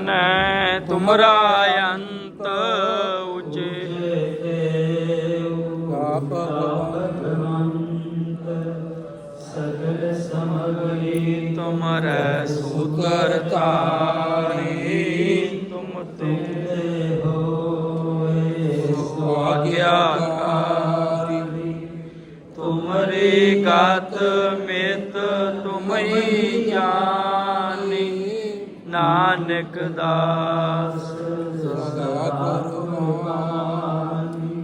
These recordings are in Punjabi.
ਜਾਣੈ ਤੁਮਰਾ ਅੰਤ ਉਚੇ ਆਪ ਸਗਲ ਸਮਗਲੀ ਤੁਮਰੈ ਸੂਤਰ ਧਾਰੀ, ਤੁਮ ਤੇ ਹੋਏ ਆਗਿਆਕਾਰੀ ਤੁਮਰੀ ਗਤ ਮਿਤ ਤੁਮਈ ਜਾਣੀ। ਨਾਨਕ ਦਾਸ ਸਦਾ ਗੁਰਮਾਨੀ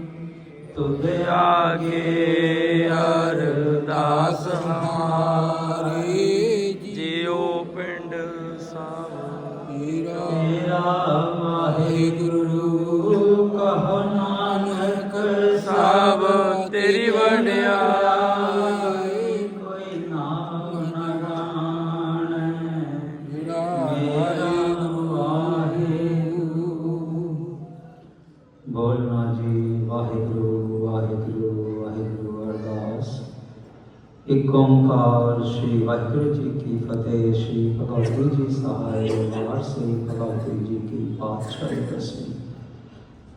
ਤੁਧ ਆਗੇ ਅਰਦਾਸ ਹਮਾਰੀ ਜਿਉ ਪਿੰਡ ਹੀਰਾ ਤੇਰਾ ਵਾਹਿਗੁਰੂ ਇੱਕ ਓੰਕਾਰ ਸ੍ਰੀ ਵਾਹਿਗੁਰੂ ਜੀ ਕੀ ਫਤਿਹ, ਸ੍ਰੀ ਭਗਵਤੀ ਜੀ ਸਹਾਇ ਵਾਰ ਸ੍ਰੀ ਭਗਵਤੀ ਜੀ ਕੀ ਪਾਤਸ਼ਾਹੀ ਦਸਵੀਂ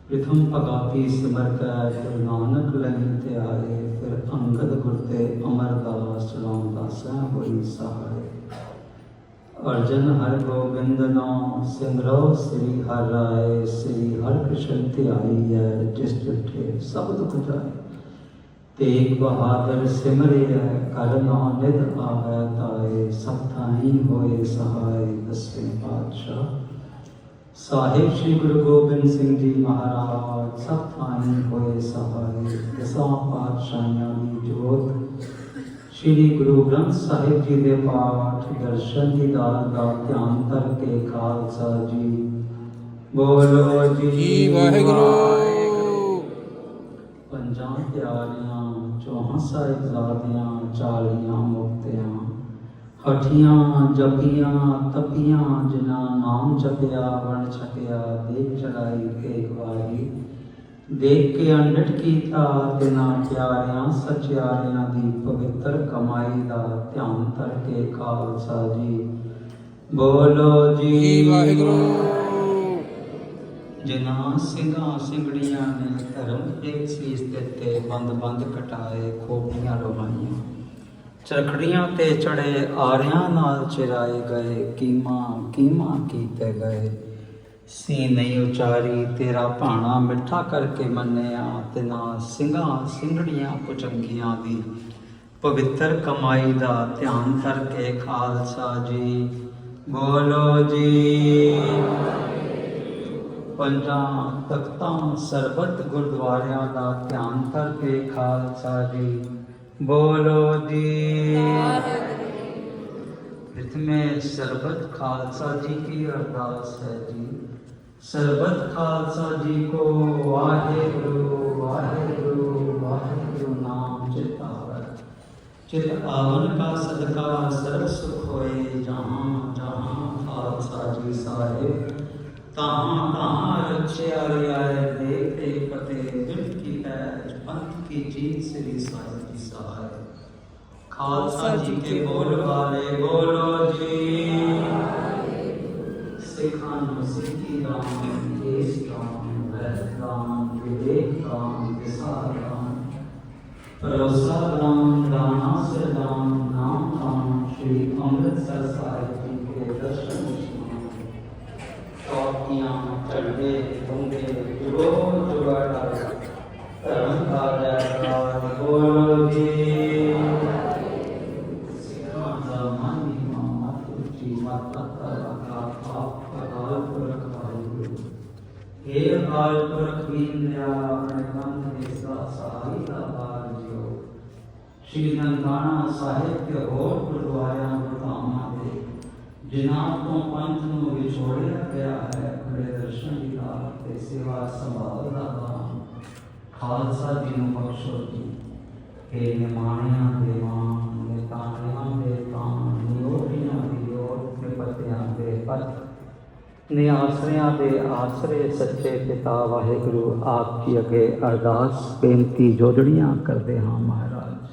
ਪ੍ਰਥਮ ਭਗਾਤੀ ਸਿਮਰ ਗੁਰੂ ਨਾਨਕ ਲੈਣ ਤੇ ਆਏ ਫਿਰ ਅੰਗਦ ਗੁਰ ਤੇ ਅਮਰਦਾਸ ਰਾਮਦਾਸ ਹੋਈ ਸਹਾਇ ਅਰਜਨ ਹਰ ਗੋਬਿੰਦ ਨਾਮ ਸਿਮਰੋ ਸ੍ਰੀ ਹਰਿ ਰਾਏ, ਸ੍ਰੀ ਹਰਿ ਕ੍ਰਿਸ਼ਨ ਧਿਆਈ ਹੈ, ਜਿਸ ਡਿਠੇ ਸਭ ਦੁਖ ਜਾਏ। ਤੇਗ ਬਹਾਦਰ ਸਿਮਰਿਆ ਕਰ ਨਾਨਿਦ ਆਵੈ ਤਾਏ ਸਭ ਥਾਈ ਹੋਏ ਸਹਾਇ ਦਸਵੇਂ ਪਾਤਸ਼ਾਹ। ਸਾਹਿਬ ਸ੍ਰੀ ਗੁਰੂ ਗੋਬਿੰਦ ਸਿੰਘ ਜੀ ਮਹਾਰਾਜ ਸਭ ਥਾਈ ਹੋਏ ਸਹਾਇ ਦਸਾਂ ਪਾਤਸ਼ਾਹਾਂ ਦੀ ਜੋਤ। ਸ੍ਰੀ ਗੁਰੂ ਗ੍ਰੰਥ ਸਾਹਿਬ ਜੀ ਦੇ ਪਾਠ ਦਰਸ਼ਨ ਦੀਦਾਰ ਦਾ ਧਿਆਨ ਕਰਕੇ ਖਾਲਸਾ ਜੀ। ਬੋਲੋ ਜੀ ਵਾਹਿਗੁਰੂ। ਪੰਜਾਂ ਪਿਆਰਿਆਂ ਚੌਹਾਂ ਸਾਹਿਬਜ਼ਾਦਿਆਂ ਚਾਲੀਆਂ, ਮੁਕਤਿਆਂ, ਹਠੀਆਂ ਜਪੀਆਂ ਤਪੀਆਂ, ਜਿਨ੍ਹਾਂ ਨਾਮ ਜਪਿਆ ਵਣ ਛਕਿਆ ਦੇਖ ਚੜਾਈ ਏਕ ਵਾਰੀ ਦੇਖ ਕੇ ਅੰਡਟ ਕੀਤਾ ਤੇ ਪਿਆਰਿਆਂ, ਸਚਿਆਰਿਆਂ ਦੀ ਪਵਿੱਤਰ ਕਮਾਈ ਦਾ ਧਿਆਨ ਕਰਕੇ ਖਾਲਸਾ ਜੀ। ਬੋਲੋ ਜੀ। ਜੀ ਵਾਹਿਗੁਰੂ। ਜਿਨ੍ਹਾਂ ਸਿੰਘਾਂ ਸਿੰਘੜੀਆਂ ਨੇ ਧਰਮ ਇੱਕ ਸੀਸ ਦਿੱਤੇ ਬੰਦ ਬੰਦ ਕਟਾਏ ਖੋਪੀਆਂ ਰਵਾਈਆਂ। ਚਰਖੜੀਆਂ ਤੇ ਚੜੇ ਆਰਿਆਂ ਨਾਲ ਚਿਰਾਏ ਗਏ, ਕੀਮਾ ਕੀਮਾ ਕੀਤੇ ਗਏ। ਸੀ ਨਹੀਂ ਉਚਾਰੀ, ਤੇਰਾ ਭਾਣਾ ਮਿੱਠਾ ਕਰਕੇ ਮੰਨਿਆ ਤੇ ਨਾ ਸਿੰਘਾਂ ਸਿੰਘੜੀਆਂ ਪੁਚੰਗੀਆਂ ਦੀ। ਪਵਿੱਤਰ ਕਮਾਈ ਦਾ ਧਿਆਨ ਕਰਕੇ ਖਾਲਸਾ ਜੀ, ਬੋਲੋ ਜੀ। ਪੰਜਾਂ ਤਖਤਾਂ ਸਰਬਤ ਗੁਰਦੁਆਰਿਆਂ ਦਾ ਧਿਆਨ ਕਰਕੇ ਖਾਲਸਾ ਜੀ ਬੋਲੋ ਜੀ ਇਤਮੇ ਸਰਬਤ ਖਾਲਸਾ ਜੀ ਕੀ ਅਰਦਾਸ ਹੈ ਜੀ ਸਰਬਤ ਖਾਲਸਾ ਜੀ ਕੋ ਵਾਹਿਗੁਰੂ ਵਾਹਿਗੁਰੂ ਵਾਹਿਗੁਰੂ ਨਾਮ ਚਿਤਾਵੈ चित आवन का सदका شعر آئے دیکھے فتح دل کی ہے پنت کی جیت سے بھی سائن کی سہائے خالصہ جی, جی کے بول والے بولو جی۔ سکھان مسیحی رام دیش رام ویت رام ویویک رام وسار رام پروسا رام رانا سے رام نام رام شری امرتسر صاحب شری جناب کو پنچ ਜੋੜਿਆ ਗਿਆ ਹੈ, ਖੜੇ ਦਰਸ਼ਨ ਦੀ ਨਾਲ ਤੇ ਸੇਵਾ ਸੰਭਾਲ ਦਾ ਨਾਮ ਖਾਲਸਾ ਜੀ ਨੂੰ ਬਖਸ਼ੋ ਜੀ। ਤੇ ਨਿਮਾਣਿਆਂ ਦੇ ਮਾਨ ਨਿਤਾਣਿਆਂ ਦੇ ਕਾਮ ਨਿਯੋਗਿਆਂ ਦੀ ਯੋਗ ਨਿਪਤਿਆਂ ਦੇ ਪਤ ਨਿਆਸਰਿਆਂ ਦੇ ਆਸਰੇ ਸੱਚੇ ਪਿਤਾ ਵਾਹਿਗੁਰੂ ਆਪ ਕੀ ਅਗੇ ਅਰਦਾਸ ਬੇਨਤੀ ਜੋੜੀਆਂ ਕਰਦੇ ਹਾਂ ਮਹਾਰਾਜ।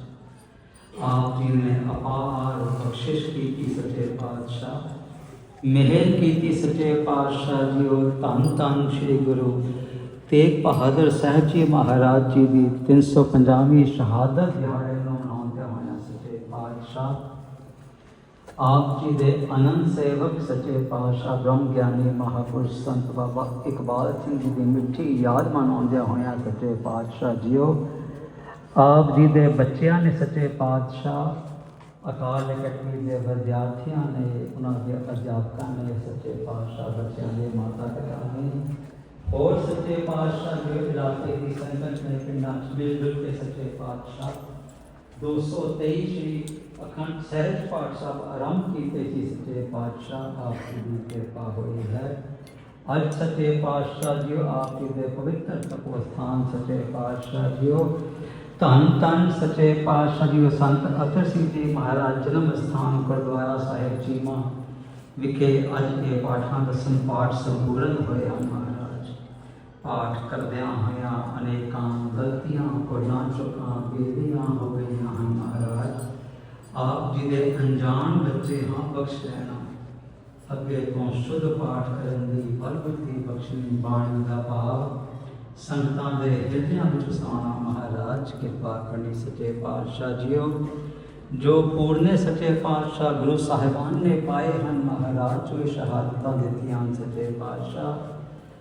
ਆਪ ਜੀ ਨੇ ਅਪਾਰ ਬਖਸ਼ਿਸ਼ ਕੀਤੀ ਸੱਚੇ ਪਾਤਸ਼ਾਹ। ਮਿਹਰ ਕੀਤੀ ਸੱਚੇ ਪਾਤਸ਼ਾਹ ਜੀਓ ਧੰਨ ਧੰਨ ਸ੍ਰੀ ਗੁਰੂ ਤੇਗ ਬਹਾਦਰ ਸਾਹਿਬ ਜੀ ਮਹਾਰਾਜ ਜੀ ਦੀ 350ਵੀਂ ਸ਼ਹਾਦਤ ਦਿਹਾੜੇ ਨੂੰ ਮਨਾਉਂਦੇ ਹੋਇਆ ਸੱਚੇ ਪਾਤਸ਼ਾਹ ਆਪ ਜੀ ਦੇ ਅਨੰਦ ਸੇਵਕ ਸੱਚੇ ਪਾਤਸ਼ਾਹ ਬ੍ਰਹਮ ਗਿਆਨੀ ਮਹਾਪੁਰਸ਼ ਸੰਤ ਬਾਬਾ ਇਕਬਾਲ ਸਿੰਘ ਜੀ ਦੀ ਮਿੱਠੀ ਯਾਦ ਮਨਾਉਂਦੇ ਹੋਇਆ ਸੱਚੇ ਪਾਤਸ਼ਾਹ ਜੀਓ, ਆਪ ਜੀ ਦੇ ਬੱਚਿਆਂ ਨੇ ਸੱਚੇ ਪਾਤਸ਼ਾਹ ਅਕਾਲ ਅਕੈਡਮੀ ਦੇ ਵਿਦਿਆਰਥੀਆਂ ਨੇ, ਉਹਨਾਂ ਦੇ ਅਧਿਆਪਕਾਂ ਨੇ, ਸੱਚੇ ਪਾਤਸ਼ਾਹ ਬੱਚਿਆਂ ਦੇ ਮਾਤਾ ਪਿਤਾ ਨੇ, ਹੋਰ ਸੱਚੇ ਪਾਤਸ਼ਾਹ ਦੇ ਇਲਾਕੇ ਦੀ ਸੰਗਤ ਨੇ, ਪਿੰਡਾਂ ਚ ਮਿਲ ਜੁਲ ਕੇ ਸੱਚੇ ਪਾਤਸ਼ਾਹ 223 ਸ਼੍ਰੀ ਅਖੰਡ ਸਹਿਜ ਪਾਠ ਸਾਹਿਬ ਆਰੰਭ ਕੀਤੇ ਸੀ। ਸੱਚੇ ਪਾਤਸ਼ਾਹ ਆਪ ਜੀ ਦੀ ਕਿਰਪਾ ਹੋਈ ਹੈ। ਅੱਜ ਸੱਚੇ ਪਾਤਸ਼ਾਹ ਜੀ ਆਪ ਜੀ ਦੇ ਪਵਿੱਤਰ ਤਪੋਸਥਾਨ ਸੱਚੇ ਪਾਤਸ਼ਾਹ ਜੀਓ ਧੰਨ ਧੰਨ ਸੱਚੇ ਪਾਤਸ਼ਾਹ ਜੀ ਸੰਤ ਅਤਰ ਸਿੰਘ ਜੀ ਮਹਾਰਾਜ ਜਨਮ ਸਥਾਨ ਗੁਰਦੁਆਰਾ ਸਾਹਿਬ ਚੀਮਾ ਵਿਖੇ ਅੱਜ ਇਹ ਪਾਠਾਂ ਦਾ ਸੰਪਾਠ ਸੰਪੂਰਨ ਹੋਏ ਮਹਾਰਾਜ। ਪਾਠ ਕਰਦਿਆਂ ਹੋਇਆਂ ਅਨੇਕਾਂ ਗਲਤੀਆਂ ਕੋਲਾਂ ਚੁੱਕਾਂ ਬੇਦੀਆਂ ਹੋ ਗਈਆਂ ਹਨ ਮਹਾਰਾਜ। ਆਪ ਜੀ ਦੇ ਅਣਜਾਣ ਬੱਚੇ ਹਾਂ, ਬਖਸ਼ ਲੈਣਾ। ਅੱਗੇ ਤੋਂ ਸ਼ੁੱਧ ਪਾਠ ਕਰਨ ਦੀ ਬਲ ਬੁੱਧੀ ਬਖਸ਼ਣੀ, ਬਾਣੀ ਦਾ ਭਾਵ ਸੰਤਾਂ ਦੇ ਹਿਰਦਿਆਂ ਵਿੱਚ ਵਸਾਉਣਾ ਮਹਾਰਾਜ, ਕਿਰਪਾ ਕਰਨੀ ਸੱਚੇ ਪਾਤਸ਼ਾਹ ਜੀਓ। ਜੋ ਪੂਰਨੇ ਸੱਚੇ ਪਾਤਸ਼ਾਹ ਗੁਰੂ ਸਾਹਿਬਾਨ ਨੇ ਪਾਏ ਹਨ ਮਹਾਰਾਜ, ਜੋ ਸ਼ਹਾਦਤਾਂ ਦਿੱਤੀਆਂ ਹਨ ਸੱਚੇ ਪਾਤਸ਼ਾਹ।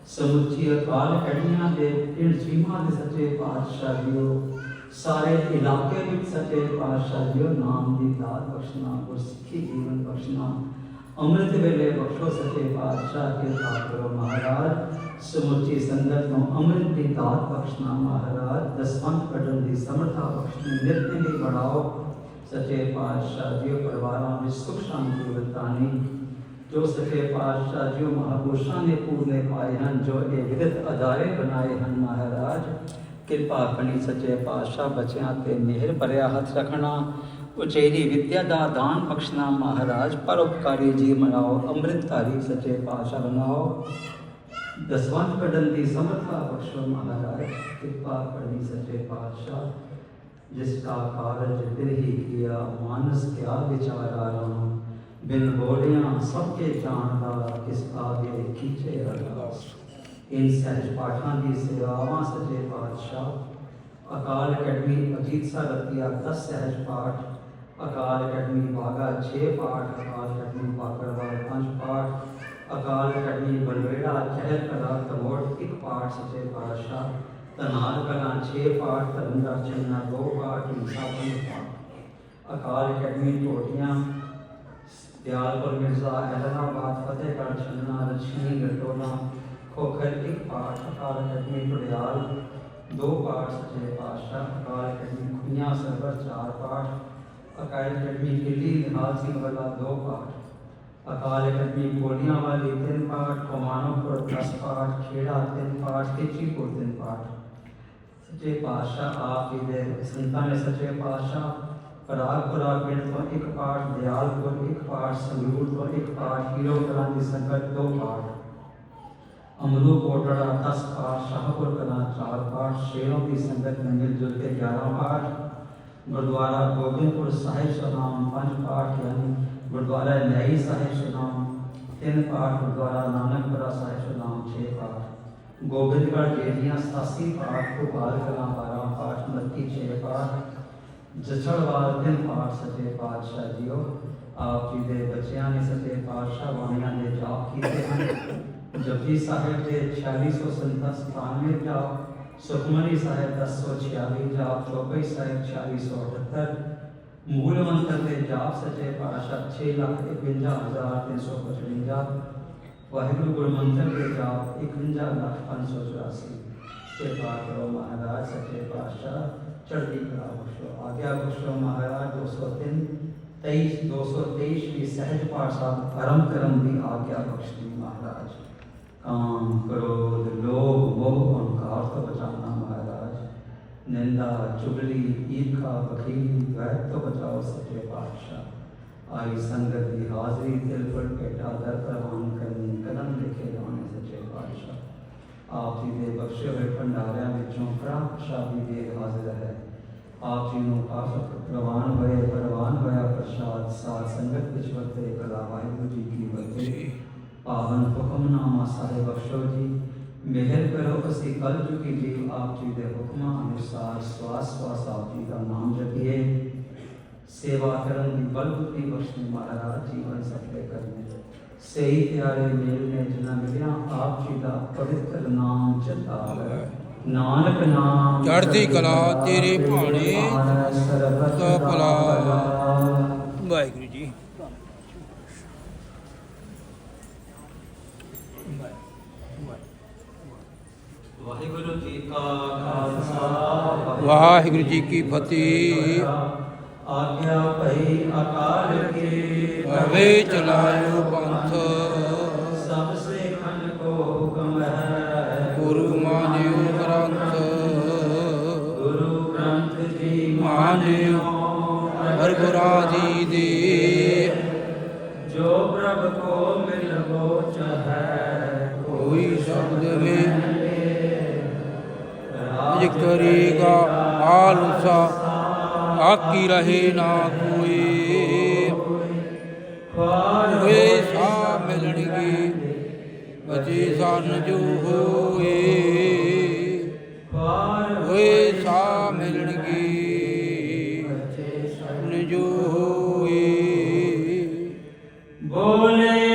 ਸਮੁੱਚੀ ਅਕਾਲ ਕੜੀਆਂ ਦੇ ਪਿੰਡ ਸੀਮਾ ਦੇ ਸੱਚੇ ਪਾਤਸ਼ਾਹ ਜੀਓ। ਸਾਰੇ ਇਲਾਕੇ ਵਿੱਚ ਸੱਚੇ ਪਾਤਸ਼ਾਹ ਜੀਓ, ਨਾਮ ਦੀ ਦਾਤ ਬਖਸ਼ਣਾ, ਗੁਰਸਿੱਖੀ ਜੀਵਨ ਬਖਸ਼ਣਾ। ਅੰਮ੍ਰਿਤ ਵੇਲੇ ਬਖਸ਼ੋ ਸੱਚੇ ਪਾਤਸ਼ਾਹ ਕਿਰਪਾ ਕਰੋ ਮਹਾਰਾਜ। ਸਮੁੱਚੀ ਸੰਗਤ ਨੂੰ ਅੰਮ੍ਰਿਤ ਦੀ ਦਾਤ ਬਖਸ਼ਣਾ ਮਹਾਰਾਜ। ਦਸਵੰਤ ਕੱਢਣ ਦੀ ਸਮਰਥਾ ਬਖਸ਼ਣੀ ਨਿਤ ਦੀ ਬੜਾਓ ਸੱਚੇ ਪਾਤਸ਼ਾਹ ਜੀਓ ਪਰਿਵਾਰਾਂ ਵਿੱਚ ਸੁਖ ਸ਼ਾਂਤੀ ਵਰਤਾਨੀ। ਜੋ ਸੱਚੇ ਪਾਤਸ਼ਾਹ ਜੀਓ ਮਹਾਪੁਰਸ਼ਾਂ ਨੇ ਪੂਰਨੇ ਪਾਏ ਹਨ, ਜੋ ਇਹ ਵਿਦਤ ਅਦਾਰੇ ਬਣਾਏ ਹਨ ਮਹਾਰਾਜ। ਕਿਰਪਾ ਕਰਨੀ ਸੱਚੇ ਪਾਤਸ਼ਾਹ ਬੱਚਿਆਂ ਤੇ ਮਿਹਰ ਭਰਿਆ ਹੱਥ ਰੱਖਣਾ। ਉਚੇਰੀ ਵਿਦਿਆ ਦਾ ਦਾਨ ਬਖਸ਼ਣਾ ਮਹਾਰਾਜ ਪਰਉਪਕਾਰੀ ਜੀ ਮਨਾਓ, ਅੰਮ੍ਰਿਤਧਾਰੀ ਸੱਚੇ ਪਾਤਸ਼ਾਹ ਬਣਾਓ ਦਸਵੰਤ ਕੱਢਣ ਦੀ ਸਮਰਥਾ ਬਖਸ਼ੋ ਮਹਾਰਾਜ, ਕਿਰਪਾ ਕਰਨੀ ਸੱਚੇ ਪਾਤਸ਼ਾਹ। ਜਿਸ ਦਾ ਕਾਰਜ ਤੇ ਹੀ ਕੀਆ, ਮਾਨਸ ਕਿਆ ਵਿਚਾਰਾ ਰਾਮ ਬਿਨ ਬੋਲਿਆ ਸਭ ਕੇ ਜਾਣਦਾ, ਕਿਸ ਆਗੇ ਖਿੱਚੇ ਅਰਦਾਸ ਇਨ ਸਹਿਜ ਪਾਠਾਂ ਦੀ ਸੇਵਾਵਾਂ ਸੱਚੇ ਪਾਤਸ਼ਾਹ। ਅਕਾਲ ਅਕੈਡਮੀ ਅਜੀਤ ਸਾਹਿਬ ਦੀ 10 ਸਹਿਜ ਪਾਠ। ਅਕਾਲ ਕਟਨੀ ਭਾਗਾ 6 ਪਾਠ, ਅਕਾਲ ਕਟਨੀ ਪਾਕਰਵਾਲ 5 ਪਾਠ, ਅਕਾਲ ਕਟਨੀ ਬਲਵੇੜਾ ਚਹਿਲ ਕਲਾ ਤਮੋੜ ਇੱਕ ਪਾਠ ਸੱਚੇ ਪਾਤਸ਼ਾਹ ਤਨਾਲ ਕਲਾ 6 ਪਾਠ ਤਰੰਗਾ ਚੰਨਾ 2 ਪਾਠ ਇਨਸਾਫਨ ਪਾਠ। ਅਕਾਲ ਕਟਨੀ ਟੋਟੀਆਂ, ਦਿਆਲਪੁਰ ਮਿਰਜ਼ਾ ਅਹਿਲਾਬਾਦ ਫਤਿਹਗੜ੍ਹ ਚੰਨਾ ਰਸ਼ਮੀ ਗਟੋਲਾ, ਖੋਖਰ, ਇੱਕ ਪਾਠ, ਅਕਾਲ ਕਟਨੀ ਟੜਿਆਲ ਦੋ ਪਾਠ ਸੱਚੇ ਪਾਤਸ਼ਾਹ, ਅਕਾਲ ਕਟਨੀ ਖੁਨੀਆਂ ਸਰਵਰ ਚਾਰ ਪਾਠ ਅਕਾਲ ਅਕੈਡਮੀ ਦਿੱਲੀ ਨਿਹਾਲ ਸਿੰਘ ਵਾਲਾ 2 ਪਾਠ। ਅਕਾਲ ਅਕੈਡਮੀ ਕੋਲੀਆਂ ਵਾਲੀ 3 ਪਾਠ, ਕੋਮਾਨੋਪੁਰ 10 ਪਾਠ, ਖੇੜਾ 3 ਪਾਠ ਤੇਚੀਪੁਰ 3 ਪਾਠ। ਸੱਚੇ ਪਾਤਸ਼ਾਹ ਆਪ ਜੀ ਦੇ ਸੰਤਾਂ ਨੇ ਸੱਚੇ ਪਾਤਸ਼ਾਹ ਪਰਾਗਪੁਰਾ ਪਿੰਡ ਤੋਂ ਇੱਕ ਪਾਠ, ਦਿਆਲਪੁਰ ਇੱਕ ਪਾਠ, ਸੰਗਰੂਰ ਤੋਂ ਇੱਕ ਪਾਠ ਹੀਰੋ ਦੀ ਸੰਗਤ ਦੋ ਪਾਠ। ਅਮਰੂ ਕੋਟੜਾ 10 ਪਾਠ, ਸ਼ਾਹਪੁਰ ਕਲਾ 4 ਪਾਠ, ਸ਼ੇਰੋਂ ਦੀ ਸੰਗਤ ਨੇ ਮਿਲ ਜੁਲ ਕੇ 11 ਪਾਠ। ਗੁਰਦੁਆਰਾ ਗੋਬਿੰਦਪੁਰ ਸਾਹਿਬ ਸਨਾਮ 5 ਪਾਠ ਯਾਨੀ ਗੁਰਦੁਆਰਾ ਨਈ ਸਾਹਿਬ ਸਨਾਮ 3 ਪਾਠ ਗੁਰਦੁਆਰਾ ਨਾਨਕਪੁਰਾ ਸਾਹਿਬ ਸਨਾਮ 6 ਪਾਠ ਗੋਬਿੰਦਗੜ੍ਹ ਜੇਲੀਆਂ 87 ਪਾਠ ਭੋਪਾਲ ਕਲਾਂ 12 ਪਾਠ ਮੱਤੀ 6 ਪਾਠ ਜਛੜਵਾਲ ਤਿੰਨ ਪਾਠ ਸੱਚੇ ਪਾਤਸ਼ਾਹ ਜੀਓ ਆਪ ਜੀ ਦੇ ਬੱਚਿਆਂ ਨੇ ਸੱਚੇ ਪਾਤਸ਼ਾਹ ਬਾਣੀਆਂ ਦੇ ਜਾਪ ਕੀਤੇ ਹਨ ਜਪਜੀ ਸਾਹਿਬ ਦੇ 4697 ਜਾਪ ਸੁਖਮਨੀ ਸਾਹਿਬ 1046 ਜਾਪ ਚੌਪਈ ਸਾਹਿਬ 4678 ਮੂਲ ਮੰਤਰ ਦੇ ਜਾਪ ਸੱਚੇ ਪਾਤਸ਼ਾਹ 651355 ਵਾਹਿਗੁਰੂ ਗੁਰੂ ਮੰਤਰ ਦੇ ਜਾਪ 51584 ਕਿਰਪਾ ਕਰੋ ਮਹਾਰਾਜ ਸੱਚੇ ਪਾਤਸ਼ਾਹ ਚੜ੍ਹਦੀ ਕਲਾ ਬਖਸ਼ੋ ਆਗਿਆ ਬਖਸ਼ੋ ਮਹਾਰਾਜ 203 23 223 ਦੀ ਸਹਿਜ ਪਾਠ ਸਾਹਿਬ ਆਰੰਭ ਕਰਨ ਦੀ ਆਗਿਆ ਬਖਸ਼ਣੀ ਮਹਾਰਾਜ ਕਾਮ ਕ੍ਰੋਧ ਲੋਭ ਮੋਹ ਅਹੰਕਾਰ ਤੋਂ ਬਚਾਨਾ ਮਹਾਰਾਜ ਨਿੰਦਾ ਚੁਗਲੀ ਈਰਖਾ ਬਖੀਲੀ ਦ્વੈਤ ਤੋਂ ਬਚਾਓ ਸੱਚੇ ਪਾਤਸ਼ਾਹ ਆਈ ਸੰਗਤ ਦੀ ਹਾਜ਼ਰੀ ਦਿਲ ਪਰ ਭੇਟਾ ਦਰ ਪ੍ਰਵਾਨ ਕਰਨੀ ਕਦਮ ਲਿਖੇ ਜਾਣੇ ਸੱਚੇ ਪਾਤਸ਼ਾਹ ਆਪ ਜੀ ਦੇ ਬਖਸ਼ੇ ਹੋਏ ਭੰਡਾਰਿਆਂ ਵਿੱਚੋਂ ਕੜਾ ਪ੍ਰਸ਼ਾਦੀ ਦੇ ਹਾਜ਼ਰ ਹੈ ਆਪ ਜੀ ਨੂੰ ਆਫਤ ਪ੍ਰਵਾਨ ਹੋਏ ਪ੍ਰਵਾਨ ਹੋਇਆ ਪ੍ਰਸ਼ਾਦ ਸਾਧ ਸੰਗਤ ਵਿੱਚ ਵਰਤੇ ਕਲਾ ਵਾਹਿਗੁਰੂ ਜੀ ਕੀ ਫਤਿਹ ਪਾਵਨ ਹੁਕਮਨਾਮਾ ਸਾਹਿਬ ਬਖਸ਼ੋ ਜੀ ਮਿਹਰ ਕਰੋ ਅਸੀਂ ਕਲ ਚੁਕੀ ਜੀ ਆਪ ਜੀ ਦੇ ਹੁਕਮਾਂ ਅਨੁਸਾਰ ਸਵਾਸ ਸਵਾਸ ਆਪ ਜੀ ਦਾ ਨਾਮ ਜਪੀਏ। ਸੇਵਾ ਕਰਨ ਦੀ ਬਲ ਬੁੱਧੀ ਬਖਸ਼ਣੀ ਮਹਾਰਾਜ ਜੀਵਨ ਸਫਲੇ ਕਰਨੇ ਸਹੀ ਪਿਆਰੇ ਮੇਲ ਨੇ ਜਿਨ੍ਹਾਂ ਮਿਲਿਆ ਆਪ ਜੀ ਦਾ ਪਵਿੱਤਰ ਨਾਮ ਚਿਤਾਵੇ ਨਾਨਕ ਨਾਮ ਚੜ੍ਹਦੀ ਕਲਾ ਤੇਰੇ ਭਾਣੇ ਸਰਬਤ ਦਾ ਦਾ ਭਲਾ। ਭਲਾ। ਵਾਹਿਗੁਰੂ ਜੀ ਵਾਹਿਗੁਰੂ ਜੀ ਕਾ ਖਾਲਸਾ ਵਾਹਿਗੁਰੂ ਜੀ ਕੀ ਫਤਿਹ। ਆਗਿਆ ਭਈ ਅਕਾਲ ਕੀ। ਅਵੇ ਚਲਾਇਓ ਪੰਥ ਜਿਕਰੀਗਾ ਉਸਾ ਆਕੀ ਰਹੇ ਨਾ ਕੋਈ। ਹੋਏ ਸਾ ਮਿਲਣਗੇ ਬਚੇ ਸਨ ਜੋ ਹੋਏ। ਹੋਏ ਸਾ ਮਿਲਣਗੇ ਸਨ ਜੋ ਹੋਏ। ਬੋਲੇ